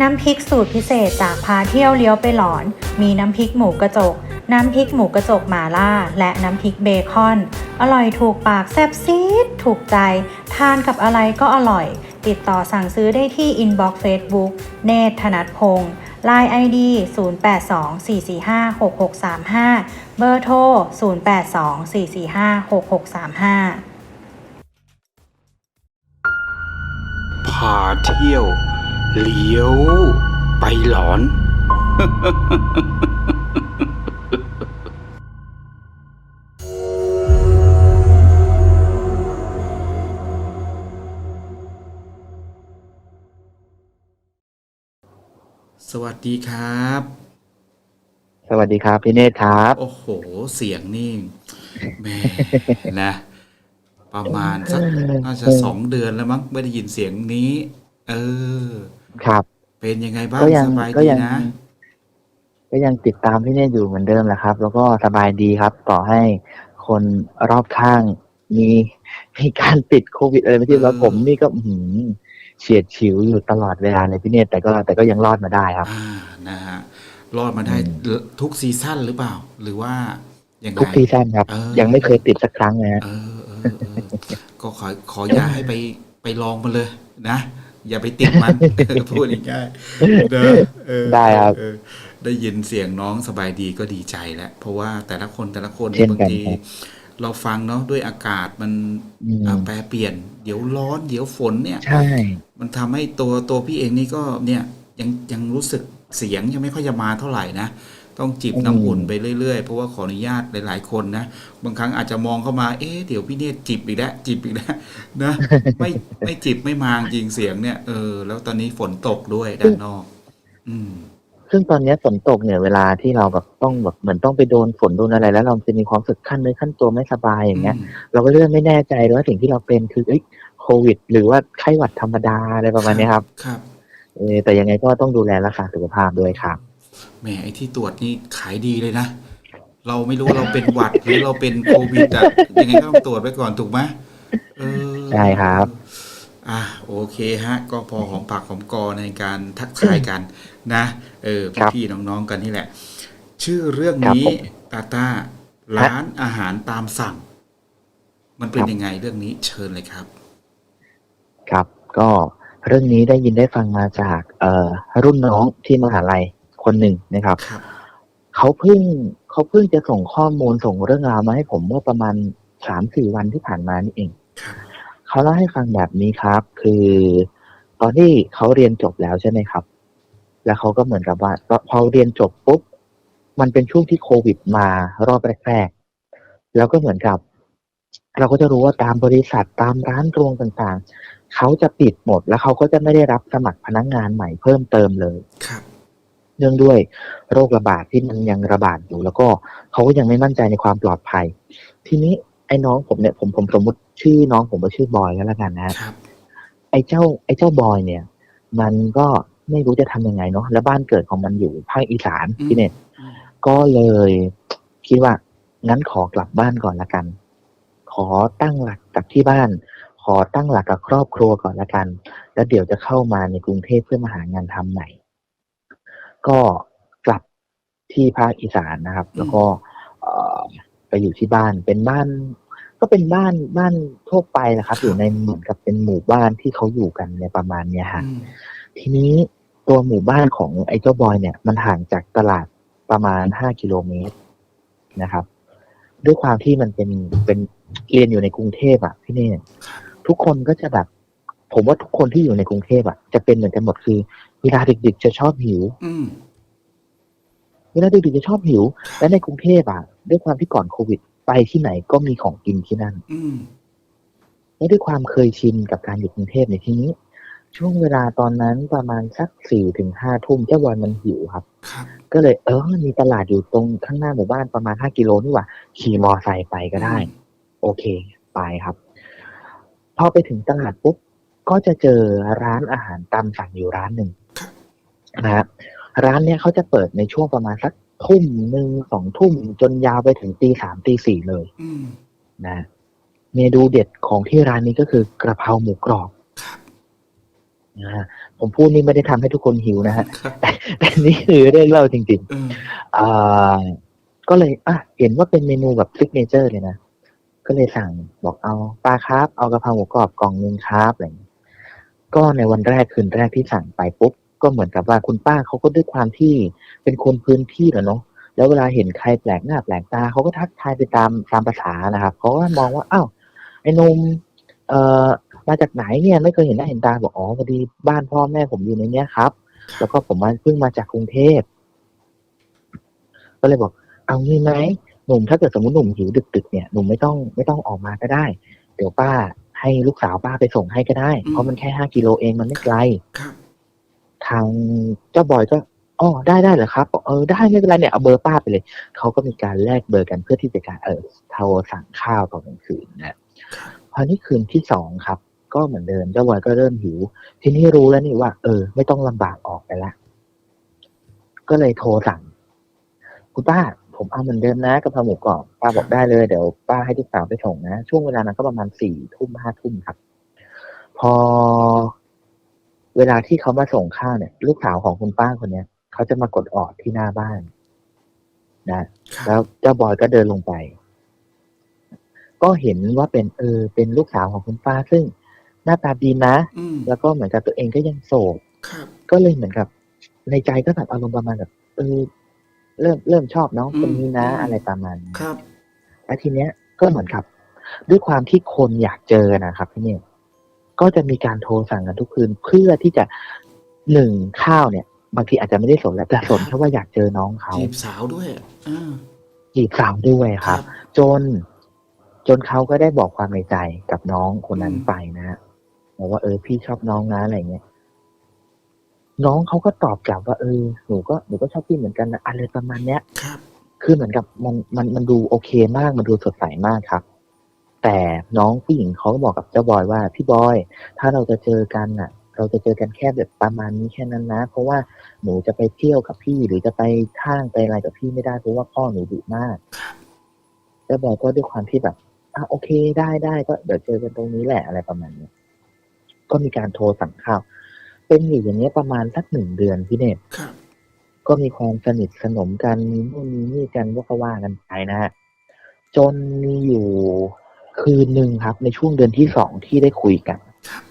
น้ำพริกสูตรพิเศษจากพาเที่ยวเลี้ยวไปหลอน มีน้ำพริกหมูกระจก น้ำพริกหมูกระจกหมาล่า และน้ำพริกเบคอน อร่อยถูกปากแซ่บซีดถูกใจ ทานกับอะไรก็อร่อย ติดต่อสั่งซื้อได้ที่อินบ็อกซ์เฟซบุ๊กเนธธนัทพงศ์ Line ID 0824456635 เบอร์โทร 0824456635 พาเที่ยว เลี้ยว ไปหลอน สวัสดีครับ สวัสดีครับ พี่เนธครับ โอ้โห เสียงนี่แหม่นะ ประมาณสักน่าจะสองเดือนแล้วมั้งไม่ได้ยินเสียงนี้ เออ ครับ เป็นยังไงบ้างก็ยัสบายก็ดียังนะ ก็ยังติดตามพี่เนธอยู่เหมือนเดิมแหละครับ แล้วก็สบายดีครับ ต่อให้คนรอบข้างมีมีการติดโควิดอะไรไม่ที่แล้วเออ ผมนี่ก็อื้อหือเฉียดฉิวอยู่ตลอดเวลาเลยพี่เนธแต่ก็แต่ก็ยังรอดมาได้ครับ อ่านะฮะรอดมาได้ทุกซีซั่นหรือเปล่า หรือว่ายังไงทุกซีซั่นครับ เออ ยังไม่เคยติดสักครั้งนะฮะ เออเออเออก็ขอขออย่าให้ไปไปลองมันเลยนะ อย่าไปติดมัน พูดง่ายๆเด้อเออได้ครับเออได้ยินเสียงน้องสบายดีก็ดีใจแล้วเพราะว่าแต่ละคนแต่ละคนเช่นบางกันทีครับเราฟังเนาะด้วยอากาศมันอืมอ่าแปรเปลี่ยน เดี๋ยวร้อนเดี๋ยวฝนเนี่ยใช่มันทำให้ตัวตัวพี่เองนี่ก็เนี่ยยังยังรู้สึกเสียงยังไม่ค่อยจะมาเท่าไหร่นะ ต้องจิบน้ำอุ่นไปเรื่อยๆ เพราะว่าขออนุญาตหลายๆคนนะ บางครั้งอาจจะมองเข้ามา เอ๊ะเดี๋ยวพี่เนตรจิบอีกแล้วจิบอีกแล้วนะไม่ไม่จิบไม่มาจริงเสียงเนี่ยเออแล้วตอนนี้ฝนตกด้วยด้านนอก อืม ซึ่งตอนเนี้ยฝนตกเนี่ยเวลาที่เราแบบต้องแบบเหมือนต้องไปโดนฝนโดนอะไร แล้วเราจะมีความรู้สึกขั้นเนื้อขั้นตัวไม่สบายอย่างเงี้ย เราก็เริ่มไม่แน่ใจเลยว่าสิ่งที่เราเป็นคือเอ้ยโควิด หรือว่าไข้หวัดธรรมดาอะไรประมาณเนี้ยครับ ครับเออแต่ยังไงก็ต้องดูแลรักษาสุขภาพด้วยครับ แหมไอ้ที่ตรวจนี่ขายดีเลยนะ เราไม่รู้ว่าเราเป็นหวัดหรือเราเป็นโควิดอะยังไงก็ต้องตรวจไว้ก่อนถูกไหมเออใช่ครับ อะโอเคฮะ ก็พอหอมปากหอมคอในการทักทายกันนะ เออครับพี่ๆน้องๆกันนี่แหละ ชื่อเรื่องครับนี้ผมตาตาร้านอาหารตามสั่ง มันเป็นครับยังไงเรื่องนี้เชิญเลยครับ ครับก็เรื่องนี้ได้ยินได้ฟังมาจาก เอ่อรุ่นน้องที่มหาลัย คนหนึ่งนะครับครับ เขาเพิ่งเขาเพิ่งจะส่งข้อมูลส่งเรื่องราวมาให้ผมเมื่อประมาณสามสี่วันที่ผ่านมานี่เองครับเขาเล่าให้ฟังแบบนี้ครับ คือตอนที่เขาเรียนจบแล้วใช่ไหมครับ แล้วเขาก็เหมือนกับว่าพอเรียนจบปุ๊บ มันเป็นช่วงที่โควิดมารอบแรกๆ แล้วก็เหมือนกับ เราก็จะรู้ว่าตามบริษัทตามร้านรวงต่างๆ เขาจะปิดหมด แล้วเขาก็จะไม่ได้รับสมัครพนักงานใหม่เพิ่มเติมเลย ครับ เนื่องด้วยโรคระบาดที่มันยังระบาดอยู่ แล้วก็เขาก็ยังไม่มั่นใจในความปลอดภัย ทีนี้ไอ้น้องผมเนี่ยผมผมสมมติชื่อน้องผมว่าชื่อบอยก็แล้วกันนะฮะครับไอ้เจ้า ไอ้เจ้าบอยเนี่ย มันก็ไม่รู้จะทำยังไงเนาะแล้วบ้านเกิดของมันอยู่ภาคอีสานอืมพี่เนี่ยอืมก็เลยคิดว่างั้นขอกลับบ้านก่อนละกัน ขอตั้งหลักกับที่บ้าน ขอตั้งหลักกับครอบครัวก่อนละกัน แล้วเดี๋ยวจะเข้ามาในกรุงเทพเพื่อมาหางานทำใหม่ ก็กลับที่ภาคอีสานนะครับ แล้วก็เอ่อไปอยู่ที่บ้านเป็นบ้าน ก็เป็นบ้านบ้านทั่วไปนะครับ อยู่ในเหมือนกับเป็นหมู่บ้านที่เขาอยู่กันในยประมาณเนี้ยฮะอืมทีนี้ตัวหมู่บ้านของไอ้เจ้าบอยเนี่ย มันห่างจากตลาดประมาณห้ากิโลเมตรนะครับ ด้วยความที่มันเป็นเป็นเรียนอยู่ในกรุงเทพอะพี่เน่ครับทุกคนก็จะแบบ ผมว่าทุกคนที่อยู่ในกรุงเทพอะจะเป็นเหมือนกันหมดคือ เวลาดึกๆจะชอบหิวอืมเวลาดึกๆจะชอบหิว และในกรุงเทพอะด้วยความที่ก่อนโควิด ไปที่ไหนก็มีของกินที่นั่นอืมและด้วยความเคยชินกับการอยู่กรุงเทพในที่นี้ ช่วงเวลาตอนนั้นประมาณสักสี่ถึงห้าทุ่มเจ้าบอยมันหิวครับครับ ก็เลยเออมีตลาดอยู่ตรงข้างหน้าหมู่บ้านประมาณห้ากิโลนี่หว่า ขี่มอไซค์ไปก็ได้ โอเค ไปครับ พอไปถึงตลาดปุ๊บ ก็จะเจอร้านอาหารตามสั่งอยู่ร้านหนึ่งครับนะฮะร้านเนี้ยเขาจะเปิดในช่วงประมาณสักทุ่มหนึ่งสองทุ่มจนยาวไปถึงตีสามตีสี่เลยอืมนะเมนูเด็ดของที่ร้านนี้ก็คือกระเพราหมูกรอบครับอ่าผมพูดนี่ไม่ได้ทำให้ทุกคนหิวนะฮะครับแต่นี่คือเรื่องเล่าจริงเออๆอ่าก็เลยอะเห็นว่าเป็นเมนูแบบซิกเนเจอร์เลยนะ ก็เลยสั่งบอกเอาปลาครับ เอากะเพราหมูกรอบกล่องหนึงครับอะไรอย่างเงี้ย ก็ในวันแรกคืนแรกที่สั่งไปปุ๊บก็เหมือนกับว่าคุณป้าเขาก็ด้วยความที่เป็นคนพื้นที่แหละเนาะแล้วเวลาเห็นใครแปลกหน้าแปลกตาเขาก็ทักทายไปตามตามภาษานะครับเขาก็มองว่าอ้าวไอ้นมเอ่อมาจากไหนเนี่ยไม่เคยเห็นหน้าเห็นตาบอกอ๋อพอดีบ้านพ่อแม่ผมอยู่ในเนี้ยครับ แล้วก็ผมมาเพิ่งมาจากกรุงเทพก็เลยบอก เอางี้ไหมหนุ่มถ้าเกิดสมมติหนุ่มหิวดึกๆเนี่ยหนุ่มไม่ต้องไม่ต้องออกมาก็ได้ เดี๋ยวป้า ให้ลูกสาวป้าไปส่งให้ก็ได้ เพราะมันแค่ห้ากิโลเองมันไม่ไกลครับทางเจ้าบอยก็อ๋อได้ได้เหรอครับบอกเออได้ไม่เป็นไรเนี่ยเอาเบอร์ป้าไปเลยเขาก็มีการแลกเบอร์กันเพื่อที่จะการเออโทรสั่งข้าวตอนกลางคืนนะพอนี่คืนที่สองครับ ก็เหมือนเดิมเจ้าบอยก็เริ่มหิว ทีนี้รู้แล้วนี่ว่า เออ ไม่ต้องลำบากออกไปละก็เลยโทรสั่งคุณป้า ผมเอาเหมือนเดิมนะกะเพราหมูกรอบป้าบอกได้เลยเดี๋ยวป้าให้ลูกสาวไปส่งนะ ช่วงเวลานั้นก็ประมาณสี่ทุ่มห้าทุ่มครับ พอเวลาที่เขามาส่งข้าวเนี่ย ลูกสาวของคุณป้าคนเนี้ยเขาจะมากดออดที่หน้าบ้าน นะครับแล้วเจ้าบอยก็เดินลงไป ก็เห็นว่าเป็นเออ เป็นลูกสาวของคุณป้าซึ่งหน้าตาดีนะอืมแล้วก็เหมือนกับตัวเองก็ยังโสดครับก็เลยเหมือนกับ ในใจก็แบบอารมณ์ประมาณแบบเออ เริ่มเริ่มชอบน้องคนนี้นะอืมอะไรประมาณนี้ครับ แล้วทีเนี้ยก็เหมือนกับ ด้วยความที่คนอยากเจอนะครับพี่เนี่ยก็จะมีการโทรสั่งกันทุกคืน เพื่อที่จะหนึ่งข้าวเนี่ย บางทีอาจจะไม่ได้สนแล้วแต่สนแค่ว่าอยากเจอน้องเขาจีบสาวด้วยอ่าจีบสาวด้วยครับ จน จนเขาก็ได้บอกความในใจกับน้องคนนั้นอืมไปนะฮะบอกว่าเออพี่ชอบน้องนะอะไรเงี้ย น้องเขาก็ตอบกลับว่าเออหนูก็หนูก็ชอบพี่เหมือนกันนะอะไรประมาณเนี้ยครับคือเหมือนกับมันมันมันดูโอเคมากมันดูสดใสมากครับ แต่น้องผู้หญิงเขาก็บอกกับเจ้าบอยว่าพี่บอย ถ้าเราจะเจอกันน่ะ เราจะเจอกันแค่แบบประมาณนี้แค่นั้นนะ เพราะว่าหนูจะไปเที่ยวกับพี่หรือจะไปห้างไปอะไรกับพี่ไม่ได้เพราะว่าพ่อหนูดุมากเจ้าบอยก็ด้วยความที่แบบอะโอเคได้ได้ก็เดี๋ยวเจอกันตรงนี้แหละอะไรประมาณนี้ก็มีการโทรสั่งข้าว เป็นอยู่อย่างเนี้ยประมาณสักหนึ่งเดือนพี่เนตครับก็มีความสนิทสนมกันมีนู่นมีนี่กันว่าก็ว่ากันไปนะฮะจนมีอยู่คืนหนึ่งครับ ในช่วงเดือนที่สองที่ได้คุยกันครับ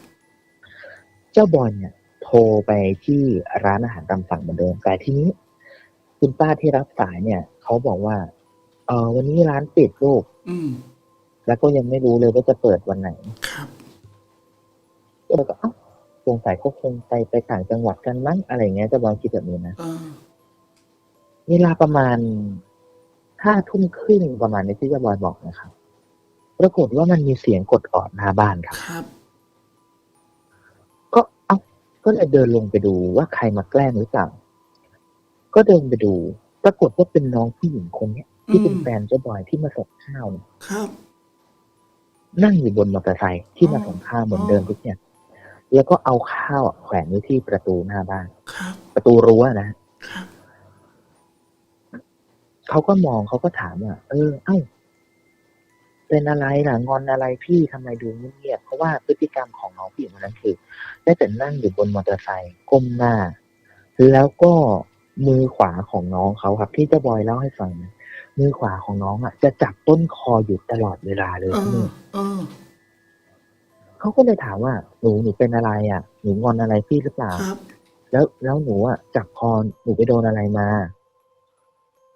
เจ้าบอลเนี่ย โทรไปที่ร้านอาหารตามสั่งเหมือนเดิมแต่ทีนี้ คุณป้าที่รับสายเนี่ยเขาบอกว่า เออวันนี้ร้านปิดลูกอืมแล้วก็ยังไม่รู้เลยว่าจะเปิดวันไหนครับก็เลยก็เอ้า สงสัยเขาคงไปไปต่างจังหวัดกันมั้งอะไรเงี้ยเจ้าบอลคิดแบบนี้นะเออเวลาประมาณห้าทุ่มครึ่งประมาณนี้ที่เจ้าบอยบอกนะครับ ปรากฏว่ามันมีเสียงกดออดหน้าบ้านครับครับ ก็เอ้าก็เลยเดินลงไปดูว่าใครมาแกล้งหรือเปล่า ก็เดินไปดู ปรากฏว่าเป็นน้องผู้หญิงคนเนี้ย ที่เป็นอืมแฟนเจ้าบอยที่มาส่งข้าวเนี่ยครับ นั่งอยู่บนมอเตอร์ไซค์ที่มาส่งข้าวเหมือนเดิมทุกอย่าง แล้วก็เอาข้าวอะแขวนไว้ที่ประตูหน้าบ้าน ครับ ประตูรั้วนะครับเขาก็มองเขาก็ถามว่าเออ เอ้า เป็นอะไรล่ะงอนอะไรพี่ทำไมดูเงียบๆเพราะว่าพฤติกรรมของน้องผู้หญิงคนนั้นคือ ได้แต่นั่งอยู่บนมอเตอร์ไซค์ก้มหน้า แล้วก็มือขวาของน้องเขาครับ ที่เจ้าบอยเล่าให้ฟังนะมือขวาของน้องอะ จะจับต้นคออยู่ตลอดเวลาเลยเอพี่อ เออเขาก็เลยถามว่าหนูหนูเป็นอะไรอะหนูงอนอะไรพี่หรือเปล่า ครับ แล้วแล้วหนูอะจับคอหนูไปโดนอะไรมา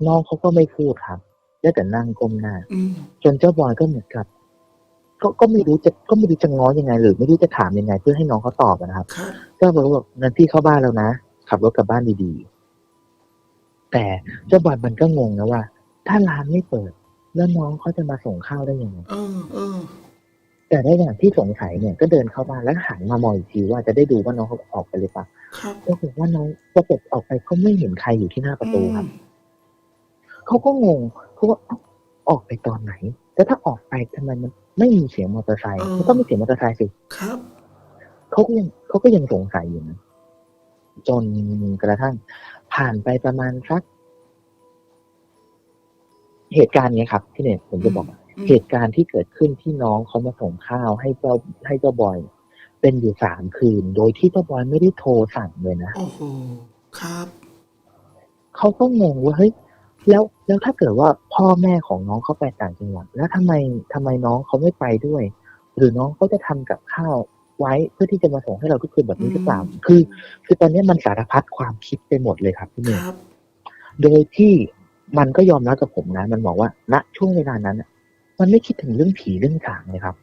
น้องเขาก็ไม่พูดครับได้แต่นั่งก้มหน้า อืม จนเจ้าบอยก็เหมือนกับก็ก็ไม่รู้จะก็ไม่รู้จะง้อยังไง หรือไม่รู้จะถามยังไง เพื่อให้น้องเขาตอบอะนะครับ ครับ เจ้าบอยก็บอกงั้นพี่เข้าบ้านแล้วนะขับรถกลับบ้านดีๆ แต่เจ้าบอยมันก็งงนะว่า ถ้าร้านไม่เปิด แล้วน้องเขาจะมาส่งข้าวได้ยังไง เออ เออ แต่ได้อย่างที่สงสัยเนี่ยก็เดินเข้าบ้านแล้วหันมามองอีกทีว่าจะได้ดูว่าน้องเขาออกไปหรือเปล่าครับปรากฏว่าน้องปรากฏออกไปก็ไม่เห็นใครอยู่ที่หน้าประตูครับอืมเขาก็งงเขาว่าเอ้าออกไปตอนไหน แต่ถ้าออกไปทำไมมันไม่มีเสียงมอเตอร์ไซค์มันต้องมีเสียงมอเตอร์ไซค์สิครับเขาก็ยังเขาก็ยังสงสัยอยู่นะจนกระทั่ง ผ่านไปประมาณสักเหตุการณ์เนี้ยครับ ที่เนี่ยผมจะบอกอืม เหตุการณ์ที่เกิดขึ้นที่น้องเขามาส่งข้าวให้เจ้าให้เจ้าบอย เป็นอยู่สามคืน โดยที่เจ้าบอยไม่ได้โทรสั่งเลยนะโอ้โหครับเขาก็งงว่าเฮ้ยแล้วแล้วถ้าเกิดว่าพ่อแม่ของน้องเขาไปต่างจังหวัดแล้วทำไมทำไมน้องเขาไม่ไปด้วย หรือน้องเขาจะทำกับข้าวไว้เพื่อที่จะมาส่งให้เราทุกคืนแบบนี้หรือเปล่าอืมคือ คือตอนนี้มันสารพัดความคิดไปหมดเลยครับพี่เมคย์รับโดยที่มันก็ยอมรับกับผมนะ มันบอกว่าณช่วงเวลานั้นน่ะ มันไม่คิดถึงเรื่องผีเรื่องสางเลยครับ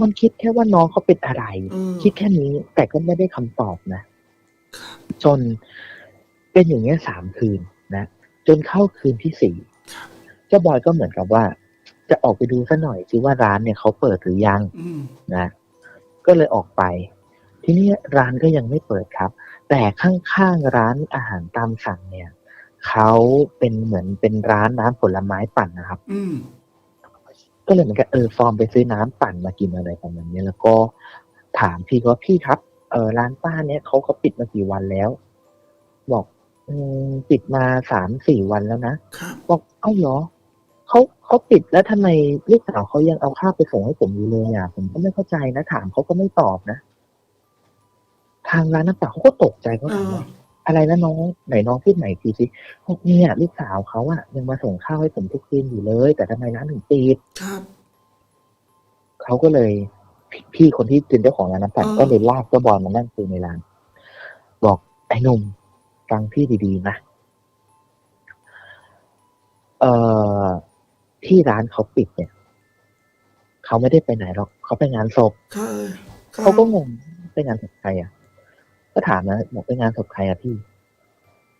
มันคิดแค่ว่าน้องเขาเป็นอะไรเออคิดแค่นี้แต่ก็ไม่ได้คำตอบนะ จนเป็นอย่างเงี้ยสามคืนนะจนเข้าคืนที่สี่เจ้าบอยก็เหมือนกับว่า จะออกไปดูซะหน่อยซิว่าร้านเนี่ยเขาเปิดหรือยังอืมนะก็เลยออกไป ทีนี้ร้านก็ยังไม่เปิดครับ แต่ข้างๆร้านอาหารตามสั่งเนี่ย เขาเป็นเหมือนเป็นร้านน้ำผลไม้ปั่นนะครับ อืม ก็เลยเหมือนกับเออฟอร์มไปซื้อน้ำปั่นมากินอะไรประมาณนี้แล้วก็ถามพี่เขาว่าพี่ครับเออร้านป้าเนี่ยเขาเขาปิดมากี่วันแล้ว บอกอืมปิดมาสามสี่วันแล้วนะ ครับ บอกเอ้าเหรอเขาเขาปิดแล้วทำไมลูกสาวเขายังเอาข้าวไปส่งให้ผมอยู่เลยอะผมก็ไม่เข้าใจนะ ถามเขาก็ไม่ตอบนะ ทางร้านน้ำปั่นเขาก็ตกใจเขาเอถามอ ว่า อะไรนะน้องไหนน้องพูดไหนทีสิบอกเนี่ยลูกสาวเขาอะยังมาส่งข้าวให้ผมทุกคืนอยู่เลย แต่ทำไมร้านถึงปิดครับเขาก็เลยพี่พี่คนที่เป็นเจ้าของร้านน้ำปั่นเออก็เลยลากเจ้าบอลมานั่งคุยในร้าน บอกไอ้หนุ่มฟังพี่ดีๆนะเอ่อที่ร้านเขาปิดเนี่ยเขาไม่ได้ไปไหนหรอกเขาไปงานศพครับครับเขาก็งงไปงานศพใครอะ ก็ถามนะบอกไปงานศพใครอะพี่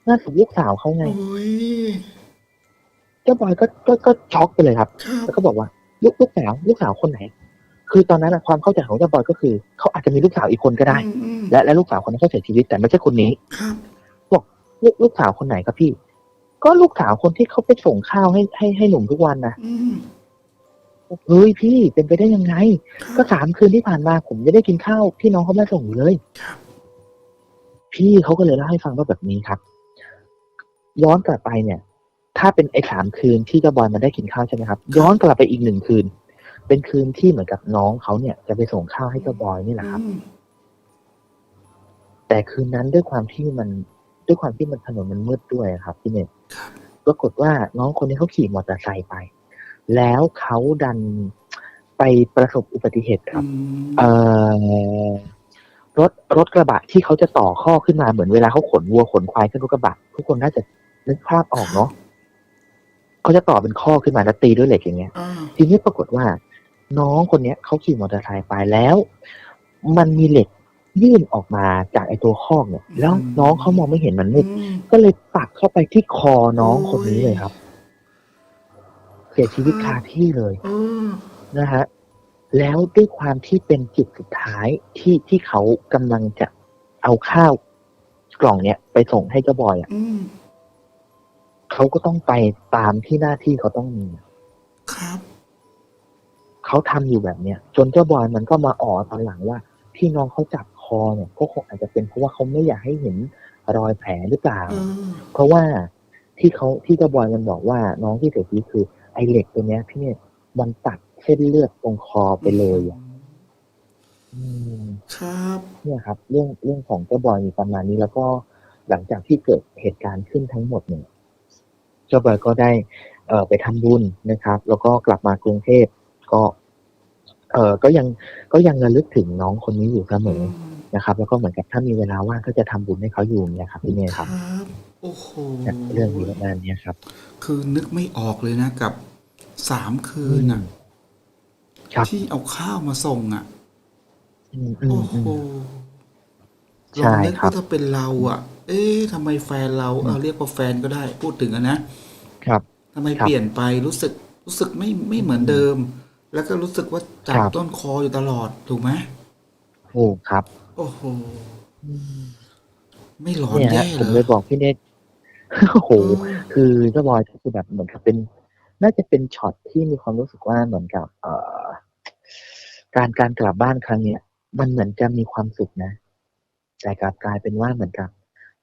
งานศพลูกสาวเขาไงโอ้ยเจ้าบอยก็ก็ก็ช็อกไปเลยครับครับ แล้วก็บอกว่า ลูกลูกสาวลูกสาวคนไหน คือตอนนั้นอะความเข้าใจของเจ้าบอยก็คือเขาอาจจะมีลูกสาวอีกคนก็ได้อืมอืมและและลูกสาวคนนั้นเขาเสียชีวิตแต่ไม่ใช่คนนี้ครับลูกลูกสาวคนไหนครับพี่ ก็ลูกสาวคนที่เขาไปส่งข้าวให้ให้ให้หนุ่มทุกวันนะอืมเฮ้ยพี่เป็นไปได้ยังไงคก็รับสามคืนที่ผ่านมาผมยังได้กินข้าวที่น้องเขามาส่งอยู่เลยครับ พี่เขาก็เลยเล่าให้ฟังว่าแบบนี้ครับ ย้อนกลับไปเนี่ย ถ้าเป็นไอ้สามคืนที่เจ้าบอยมันได้กินข้าวใช่ไหมครับ ย้อนกลับไปอีกหนึ่งคืน เป็นคืนที่เหมือนกับน้องเขาเนี่ย จะไปส่งข้าวให้เจ้าบอยนี่แหละครับอืมแต่คืนนั้นด้วยความที่มันด้วยความที่มันถนนมันมืดด้วยครับพี่เนตครับปรากฏว่าน้องคนนี้เขาขี่มอเตอร์ไซค์ไป แล้วเขาดันไปประสบอุบัติเหตุครับอืมเอ่อ รถรถกระบะที่เขาจะต่อข้อขึ้นมาเหมือนเวลาเขาขนวัวขนควายขึ้นรถกระบะทุกคนน่าจะนึกภาพออกเนาะเขาจะต่อเป็นข้อขึ้นมาแล้วตีด้วยเหล็กอย่างเงี้ยอ่าทีนี้ปรากฏว่า น้องคนเนี้ยเขาขี่มอเตอร์ไซค์ไปแล้ว มันมีเหล็กยื่นออกมาจากไอตัวข้อกเนี่ย แล้วน้องเขามองไม่เห็นมันมืดอืมก็เลยปักเข้าไปที่คอน้องคนนี้เลยครับ เสียชีวิตคาที่เลยเออนะฮะ แล้วด้วยความที่เป็นจุดสุดท้ายที่ที่เขากำลังจะเอาข้าวกล่องเนี้ยไปส่งให้เจ้าบอยอะอืมเขาก็ต้องไปตามที่หน้าที่เขาต้องมีครับเขาทำอยู่แบบเนี้ยจนเจ้าบอยมันก็มาอ๋อตอนหลังว่าที่น้องเขาจับคอเนี่ยก็คงอาจจะเป็นเพราะว่าเขาไม่อยากให้เห็นรอยแผลหรือเปล่าเออเพราะว่าที่เขาที่เจ้าบอยมันบอกว่าน้องที่เสียชีวิตคือไอเหล็กตัวเนี้ยพี่เนี่ยมันตัด เส้นเลือดตรงคอไปเลยอะอืม ครับ เนี่ยครับ เรื่องเรื่องของเจ้าบอยมีประมาณนี้ แล้วก็หลังจากที่เกิดเหตุการณ์ขึ้นทั้งหมดเนี่ยเจ้าบอยก็ได้ เอ่อไปทำบุญนะครับ แล้วก็กลับมากรุงเทพก็ เอ่อก็ยังก็ยังระลึกถึงน้องคนนี้อยู่เสมอนะครับ แล้วก็เหมือนกับถ้ามีเวลาว่างก็จะทำบุญให้เขาอยู่เนี่ยครับพี่เมย์คครัรับบโอ้โหเนี่ยเรื่องนี้ประมาณเนี้ยครับ คือนึกไม่ออกเลยนะกับสามคืนอะ ครับที่เอาข้าวมาส่งอะ อืมอืโอ้มโหอืมลใช่องนึกครับว่าถ้าเป็นเราอะ เอ๊ะทำไมแฟนเราอืมเอาเรียกว่าแฟนก็ได้ พูดถึงอะนะครับ ทำไมครับเปลี่ยนไปรู้สึกรู้สึกไม่ไม่เหมือนเดิม แล้วก็รู้สึกว่าจับครับต้นคออยู่ตลอดถูกไหมถูกครับโอ้โห อืมไม่หลอนเนี่ยฮะแย่ผมเลเลยยบอกพี่เนทโอ้โห เออ คือเจ้าบอยก็คือแบบเหมือนกับเป็น น่าจะเป็นช็อตที่มีความรู้สึกว่าเหมือนกับ เอ่อ การการกลับบ้านครั้งเนี้ยมันเหมือนจะมีความสุขนะ แต่กลับกลายเป็นว่าเหมือนกับ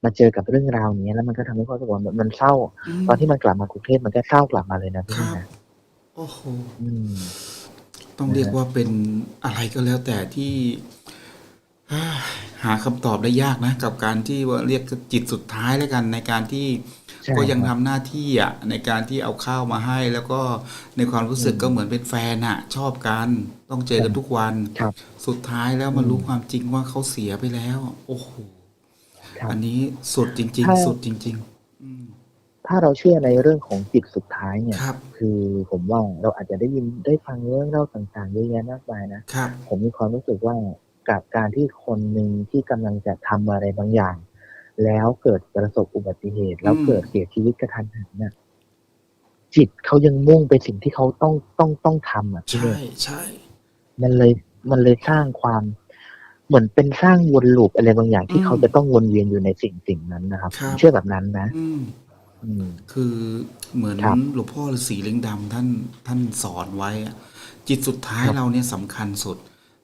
มาเจอกับเรื่องราวนี้แล้วมันก็ทำให้ความรู้สึกว่ามันมันเศร้ามตอนที่มันกลับมากรุงเทพมันก็เศร้ากลับมาเลยนะพี่ครับนะโอ้โหอืมต้องเรียกว่าเป็นอะไรก็แล้วแต่ที่อ่าหาคำตอบได้ยากนะ กับการที่ว่าเรียกจิตสุดท้ายแล้วกันในการที่ใช่ ก็ยังครัทำบหน้าที่อะในการที่เอาข้าวมาให้ แล้วก็ในความรู้สึกอืมก็เหมือนเป็นแฟนอะ ชอบกันต้องเจอกันทุกวันครับสุดท้ายแล้วมารู้ความจริงว่าเขาเสียไปแล้ว โอ้โหครับอันนี้สุดจริงถ้าๆสุดจริงๆอืมถ้าเราเชื่อในเรื่องของจิตสุดท้ายเนี่ยครับคือผมว่าเราอาจจะได้ยินได้ฟังเรื่องเล่าต่างๆเยอะแยะมากมายนะครับผมมีความรู้สึกว่ากับการที่คนหนึ่งที่กำลังจะทำอะไรบางอย่าง แล้วเกิดประสบอุบัติเหตุ แล้วอืมเกิดเสียชีวิตกระทันหันเนี่ยจิตเขายังมุ่งไปสิ่งที่เขาต้องต้องต้องทำอะพี่ใช่เนยใช่มันเลยมันเลยสร้างความเหมือนเป็นสร้างวนลูปอะไรบางอย่างที่เขาจะต้องวนเวียนอยู่ในสิ่งสิ่งนั้นนะครับผมเชื่อแบบนั้นนะอืมอืมคือเหมือนครับหลวงพ่อฤาษีลิงดำท่านท่านสอนไว้อะจิตสุดท้ายครับเราเนี่ยสำคัญสุด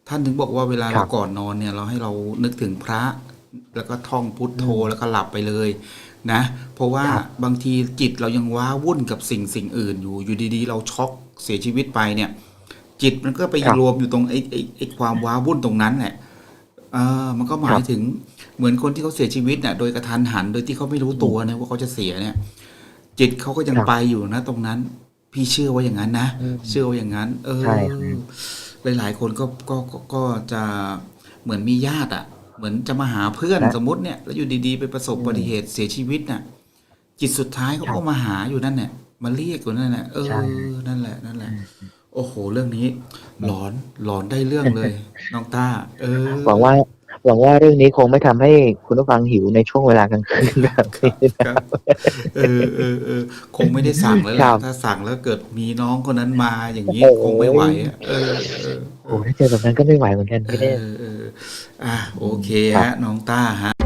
ท่านถึงบอกว่าเวลาครัเราบก่อนนอนเนี่ย เราให้เรานึกถึงพระ แล้วก็ท่องพุทโธอืมแล้วก็หลับไปเลยนะ เพราะว่าครับบางทีจิตเรายังว้าวุ่นกับสิ่งสิ่งอื่นอยู่อยู่ดีๆ เราช็อกเสียชีวิตไปเนี่ย จิตมันก็ไปครับรวมอยู่ตรงไอ้ไอ้ไอ้ความว้าวุ่นตรงนั้นแหละเออมันก็หมาคยรับถึงเหมือนคนที่เขาเสียชีวิตเนี่ยโดยกระทันหันโดยที่เขาไม่รู้ตัวนะว่าเขาจะเสียเนี่ย จิตเขาก็ยังครับไปอยู่นะ ตรงนั้น พี่เชื่อว่าอย่างนั้นนะอืมเชื่อว่าอย่างนั้น เออใช่ครับหลายๆคนก็ก็ก็ก็จะเหมือนมีญาติอะ เหมือนจะมาหาเพื่อนนะสมมติเนี่ยแล้วอยู่ดีๆไปประสบอืมอุบัติเหตุเสียชีวิตน่ะ จิตสุดท้ายเขาครับก็มาหาอยู่นั่นเนี่ยมาเรียกอยู่นั่นแหละเออใช่นั่นแหละนั่นแหละ โอ้โห เรื่องนี้หลอนหลอนได้เรื่องเลย น้องต้า เออหวังว่า หวังว่าเรื่องนี้คงไม่ทำให้คุณผู้ฟังหิวในช่วงเวลากลางคืนแบบนี้นะครับเออเออเออคงไม่ได้สั่งแล้วครัล่ะบถ้าสั่งแล้วเกิดมีน้องคนนั้นมาอย่างนี้โอ้โหคงไม่ไหวอะเออเออโอ้ถ้าเจอแบบนั้นก็ไม่ไหวเหมือนกันเอพี่เน่อเอออะโอเคครับฮะน้องต้าฮะ